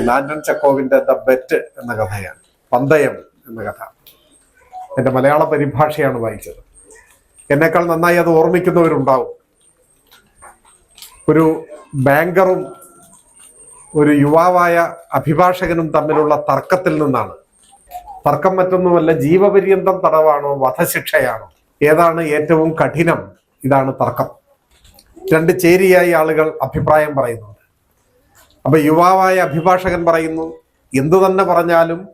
ലാൻഡൻ ചക്കോവിന്റെ the bet എന്ന കഥയാണ് പന്തയം എന്ന കഥ. എന്റെ മലയാള പരിഭാഷയാണ് വായിച്ചത്. എന്നേക്കാൾ നന്നായി അത് ഓർമ്മിക്കുന്നവരുണ്ടാവും. ഒരു ബാങ്കറും ഒരു യുവാവായ അഭിഭാഷകനും തമ്മിലുള്ള തർക്കത്തിൽ നിന്നാണ്. തർക്കം മറ്റൊന്നുമല്ല ജീവപര്യന്തം തടവാണോ വധശിക്ഷയാണോ ഏതാണ് ഏറ്റവും കഠിനം ഇതാണ് തർക്കം. രണ്ട് ചേരിയായി ആളുകൾ അഭിപ്രായം പറയുന്നുണ്ട്. അപ്പൊ യുവാവായ അഭിഭാഷകൻ പറയുന്നു എന്തു തന്നെ പറഞ്ഞാലും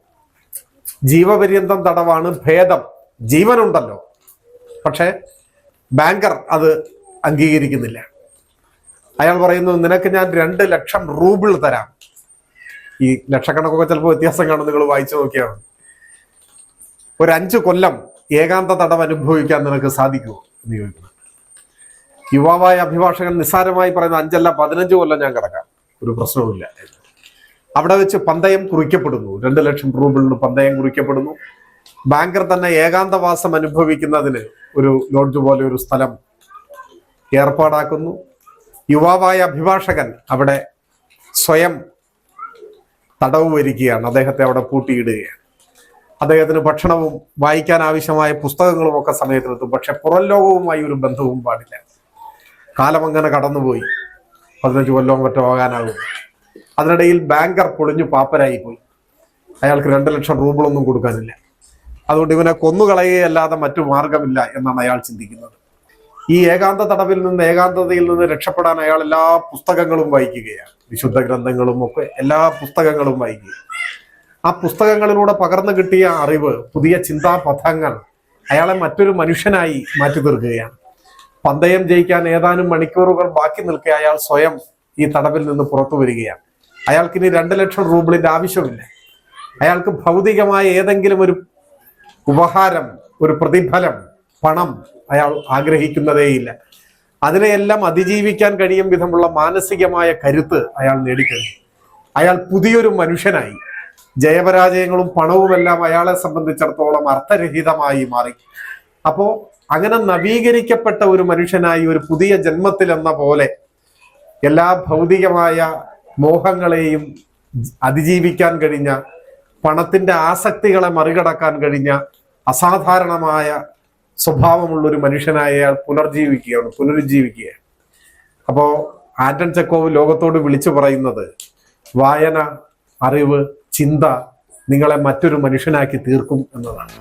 ജീവപര്യന്തം തടവാണ് ഭേദം. ജീവനുണ്ടല്ലോ. പക്ഷേ ബാങ്കർ അത് അംഗീകരിക്കുന്നില്ല. അയാൾ പറയുന്നു നിനക്ക് ഞാൻ രണ്ട് ലക്ഷം റൂബിൾ തരാം. ഈ ലക്ഷക്കണക്കൊക്കെ ചിലപ്പോൾ വ്യത്യാസം കാണും നിങ്ങൾ വായിച്ചു നോക്കിയാണ്. ഒരു അഞ്ച് കൊല്ലം ഏകാന്ത തടവ് അനുഭവിക്കാൻ നിനക്ക് സാധിക്കുമോ എന്ന് ചോദിക്കുന്നു. യുവാവായ അഭിഭാഷകൻ നിസ്സാരമായി പറയുന്ന അഞ്ചല്ല പതിനഞ്ച് കൊല്ലം ഞാൻ കിടക്കാം. ഒരു പ്രശ്നവുമില്ല. അവിടെ വെച്ച് പന്തയം കുറിക്കപ്പെടുന്നു. രണ്ട് ലക്ഷം റൂബിളിന് പന്തയം കുറിക്കപ്പെടുന്നു. ബാങ്കർ തന്നെ ഏകാന്തവാസം അനുഭവിക്കുന്നതിന് ഒരു ലോഡ്ജ് പോലെ ഒരു സ്ഥലം ഏർപ്പാടാക്കുന്നു. യുവാവായ അഭിഭാഷകൻ അവിടെ സ്വയം തടവ് വരികയാണ്. അദ്ദേഹത്തെ അവിടെ പൂട്ടിയിടുകയാണ്. അദ്ദേഹത്തിന് ഭക്ഷണവും വായിക്കാൻ ആവശ്യമായ പുസ്തകങ്ങളും ഒക്കെ സമയത്തിനെത്തും പക്ഷെ പുറം ലോകവുമായി ഒരു ബന്ധവും പാടില്ല. കാലം അങ്ങനെ കടന്നുപോയി. പതിനഞ്ച് കൊല്ലവും മറ്റോ ആകാനാകും. അതിനിടയിൽ ബാങ്കർ പൊളിഞ്ഞു പാപ്പരായി പോയി അയാൾക്ക് രണ്ട് ലക്ഷം റൂബിളൊന്നും കൊടുക്കാനില്ല. അതുകൊണ്ട് ഇവനെ കൊന്നുകളയുകയല്ലാതെ മറ്റു മാർഗമില്ല എന്നാണ് അയാൾ ചിന്തിക്കുന്നത്. ഈ ഏകാന്ത തടവിൽ നിന്ന് ഏകാന്തതയിൽ നിന്ന് രക്ഷപ്പെടാൻ അയാൾ എല്ലാ പുസ്തകങ്ങളും വായിക്കുകയാണ്. വിശുദ്ധ ഗ്രന്ഥങ്ങളും ഒക്കെ എല്ലാ പുസ്തകങ്ങളും വായിക്കുക ആ പുസ്തകങ്ങളിലൂടെ പകർന്നു കിട്ടിയ അറിവ് പുതിയ ചിന്താപഥങ്ങൾ അയാളെ മറ്റൊരു മനുഷ്യനായി മാറ്റി തീർക്കുകയാണ് പന്തയം ജയിക്കാൻ ഏതാനും മണിക്കൂറുകൾ ബാക്കി നിൽക്കെ അയാൾ സ്വയം ഈ തടവിൽ നിന്ന് പുറത്തു വരികയാണ്. അയാൾക്ക് ഇനി രണ്ട് ലക്ഷം റൂബിളിന്റെ ആവശ്യമില്ല. അയാൾക്ക് ഭൗതികമായ ഏതെങ്കിലും ഒരു ഉപഹാരം ഒരു പ്രതിഫലം പണം അയാൾ ആഗ്രഹിക്കുന്നതേയില്ല. അതിനെയെല്ലാം അതിജീവിക്കാൻ കഴിയും വിധമുള്ള മാനസികമായ കരുത്ത് അയാൾ നേടിക്കഴിഞ്ഞു. അയാൾ പുതിയൊരു മനുഷ്യനായി. ജയപരാജയങ്ങളും പണവുമെല്ലാം അയാളെ സംബന്ധിച്ചിടത്തോളം അർത്ഥരഹിതമായി മാറി. അപ്പോ അങ്ങനെ നവീകരിക്കപ്പെട്ട ഒരു മനുഷ്യനായി ഒരു പുതിയ ജന്മത്തിൽ എന്ന പോലെ എല്ലാ ഭൗതികമായ മോഹങ്ങളെയും അതിജീവിക്കാൻ കഴിഞ്ഞ പണത്തിന്റെ ആസക്തികളെ മറികടക്കാൻ കഴിഞ്ഞ അസാധാരണമായ സ്വഭാവമുള്ള ഒരു മനുഷ്യനായ പുനർജീവിക്കുകയാണ് പുനരുജ്ജീവിക്കുകയാണ്. അപ്പോ ആന്റൺ ചെക്കോവ് ലോകത്തോട് വിളിച്ചു പറയുന്നത് വായന അറിവ് ചിന്ത നിങ്ങളെ മറ്റൊരു മനുഷ്യനാക്കി തീർക്കും എന്നതാണ്.